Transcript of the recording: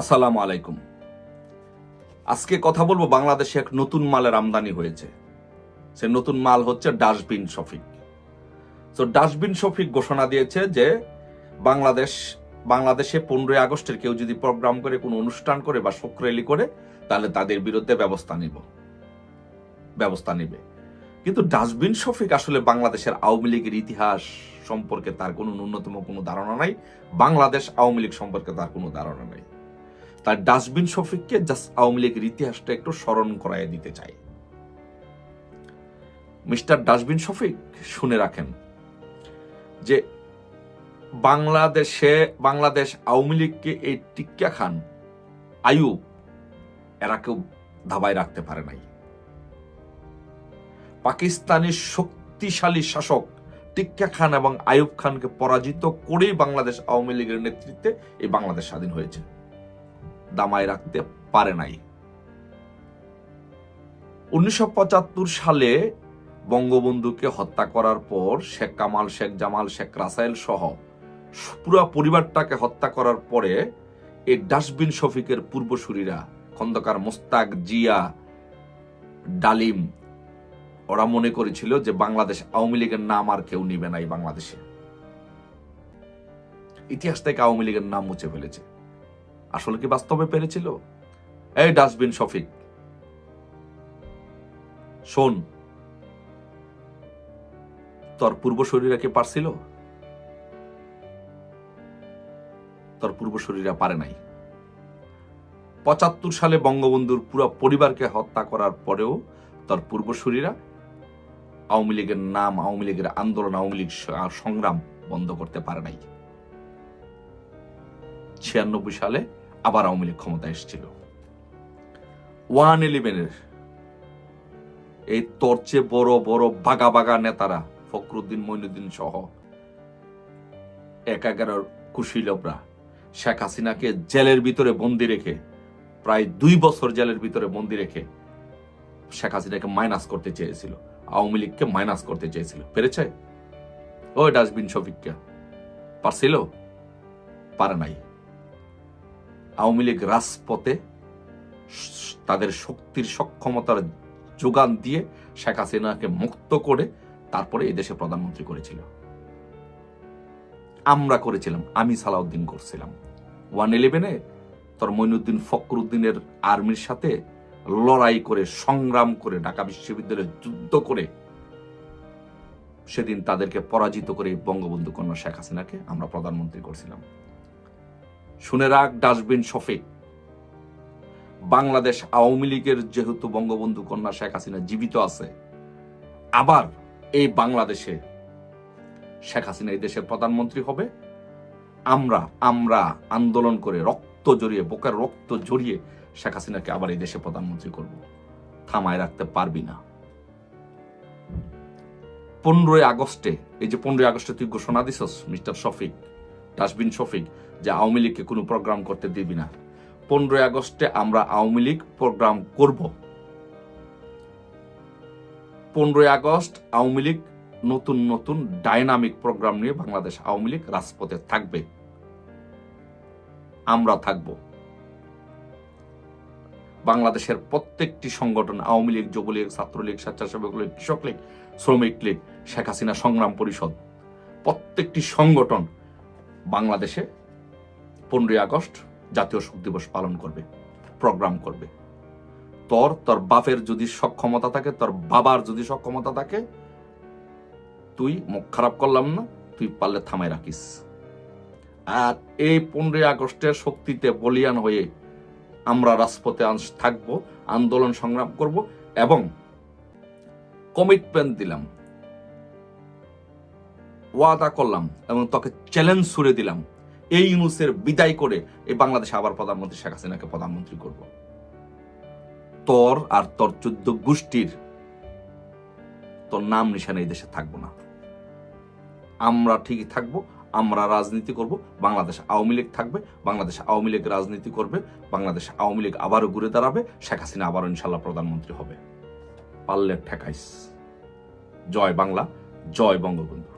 আসসালামু আলাইকুম। আজকে কথা বলব বাংলাদেশে এক নতুন মালের আমদানি হয়েছে। সে নতুন মাল হচ্ছে ডাস্টবিন শফিক। তো ডাস্টবিন শফিক ঘোষণা দিয়েছে যে বাংলাদেশ, বাংলাদেশে পনেরোই আগস্টের কেউ যদি প্রোগ্রাম করে, কোনো অনুষ্ঠান করে বা শোক র্যালি করে, তাহলে তাদের বিরুদ্ধে ব্যবস্থা নিব। ব্যবস্থা নেবে। কিন্তু ডাস্টবিন শফিক আসলে বাংলাদেশের আওয়ামী লীগের ইতিহাস সম্পর্কে তার কোনো ন্যূনতম কোনো ধারণা নাই। বাংলাদেশ আওয়ামী লীগ সম্পর্কে তার কোনো ধারণা নাই। তার ডাস্টবিন শফিককে জাস্ট আওয়ামী লীগের ইতিহাসটা একটু স্মরণ করাই দিতে চাই। মিস্টার ডাস্টবিন শফিক শুনে রাখেন যে বাংলাদেশে, বাংলাদেশ আওয়ামী লীগকে এই টিক্কা খান আয়ুব এরা কেউ ধাবায় রাখতে পারে নাই। পাকিস্তানের শক্তিশালী শাসক টিক্কা খান এবং আয়ুব খানকে পরাজিত করেই বাংলাদেশ আওয়ামী লীগের নেতৃত্বে এই বাংলাদেশ স্বাধীন হয়েছে। দামায় রাখতে পারে নাই। উনিশশো পঁচাত্তর সালে বঙ্গবন্ধুকে হত্যা করার পর শেখ কামাল, শেখ জামাল, শেখ রাসায়েল সহ পুরো পরিবারটাকে হত্যা করার পরে এই ডাস্টবিন শফিকের পূর্বসূরীরা খন্দকার মোস্তাক জিয়া, ডালিম, ওরা মনে করেছিল যে বাংলাদেশ আওয়ামী লীগের নাম আর কেউ নিবে না এই বাংলাদেশে। ইতিহাস থেকে আওয়ামী লীগের নাম মুছে ফেলেছে। আসলে কি বাস্তবে পেরেছিল? এই ডাস্টবিন শফিক। শোন। তোর পূর্বশরীরা কি পারছিল? তোর পূর্বশরীরা পারে নাই। পঁচাত্তর সালে বঙ্গবন্ধুর পুরো পরিবারকে হত্যা করার পরেও তার পূর্বসূরীরা আওয়ামী লীগের নাম, আওয়ামী লীগের আন্দোলন, আওয়ামী লীগ সংগ্রাম বন্ধ করতে পারে নাই। ছিয়ানব্বই সালে আবার আওয়ামী লীগ ক্ষমতা এসেছিল। ওয়ান ইলেভেনের এই তরচে বড় বড়, বাগা বাগা নেতারা, ফখরুদ্দিন, মইনুদ্দিন সহ এক এগারোর কুশীলবরা, শেখ হাসিনাকে জেলের ভিতরে বন্দি রেখে, প্রায় দুই বছর জেলের ভিতরে বন্দি রেখে শেখ হাসিনাকে মাইনাস করতে চেয়েছিল। আওয়ামী লীগকে মাইনাস করতে চেয়েছিল। পেরেছে? ওই ডাস্টবিন শফিককে পারছিল? পারে নাই। আওয়ামী লীগ রাজপথে তাদের শক্তির সক্ষমতার যোগান দিয়ে শেখ হাসিনাকে মুক্ত করে তারপরে এই দেশে প্রধানমন্ত্রী করেছিল। আমরা করেছিলাম, আমি সালাউদ্দিন করছিলাম। ওয়ান ইলেভেনে তোর মইনুদ্দিন ফখরুদ্দিনের আর্মির সাথে লড়াই করে, সংগ্রাম করে, ঢাকা বিশ্ববিদ্যালয়ে যুদ্ধ করে সেদিন তাদেরকে পরাজিত করে বঙ্গবন্ধু কন্যা শেখ হাসিনাকে আমরা প্রধানমন্ত্রী করছিলাম। শুনে রাখ, ডাস্টবিন শফিক। বাংলাদেশ আওয়ামী লীগের যেহেতু বঙ্গবন্ধু কন্যা শেখ হাসিনা জীবিত আছে, আবার এই বাংলাদেশে শেখ হাসিনা এই দেশের প্রধানমন্ত্রী হবে। আমরা আমরা আন্দোলন করে রক্ত জড়িয়ে, বুকের রক্ত জড়িয়ে শেখ হাসিনাকে আবার এই দেশে প্রধানমন্ত্রী করব। থামায় রাখতে পারবি না। পনেরোই আগস্টে, এই যে পনেরোই আগস্টে তুই ঘোষণা দিছস, মিস্টার শফিক ডাস্টবিন শফিক, যে আওয়ামী লীগকে কোনো প্রোগ্রাম করতে দিবি না। পনেরোই আগস্টে আমরা আওয়ামী লীগ প্রোগ্রাম করব। পনেরোই আগস্ট আওয়ামী লীগ নতুন নতুন ডাইনামিক প্রোগ্রাম নিয়ে বাংলাদেশ আওয়ামী লীগ রাজপথে থাকবে। আমরা থাকব। বাংলাদেশের প্রত্যেকটি সংগঠন, আওয়ামী লীগ, যুবলীগ, ছাত্রলীগ, স্বেচ্ছাসেবক লীগ, কৃষক লীগ, শ্রমিক লীগ, শেখ হাসিনা সংগ্রাম পরিষদ, প্রত্যেকটি সংগঠন বাংলাদেশে পনেরোই আগস্ট জাতীয় শোক দিবস পালন করবে, প্রোগ্রাম করবে। তোর তোর বাপের যদি সক্ষমতা থাকে, তোর বাবার যদি সক্ষমতা থাকে, তুই মুখ খারাপ করলাম না, তুই পারলে থামাই রাখিস। আর এই পনেরোই আগস্টের শক্তিতে বলিয়ান হয়ে আমরা রাজপথে থাকব, আন্দোলন সংগ্রাম করব এবং কমিটমেন্ট দিলাম। ওয়াদা করলাম এবং তোকে চ্যালেঞ্জ ছুড়ে দিলাম। এই ইউনুসের বিদায় করে এই বাংলাদেশে আবার প্রধানমন্ত্রী শেখ হাসিনাকে প্রধানমন্ত্রী করব। তোর আর তোর চোদ্দ গোষ্ঠীর তোর নাম নিশানে এই দেশে থাকব না। আমরা ঠিকই থাকব, আমরা রাজনীতি করব, বাংলাদেশ আওয়ামী লীগ থাকবে, বাংলাদেশ আওয়ামী লীগ রাজনীতি করবে, বাংলাদেশ আওয়ামী লীগ আবারও ঘুরে দাঁড়াবে, শেখ হাসিনা আবারও ইনশাল্লাহ প্রধানমন্ত্রী হবে। পারলে ঠেকাইস। জয় বাংলা, জয় বঙ্গবন্ধু।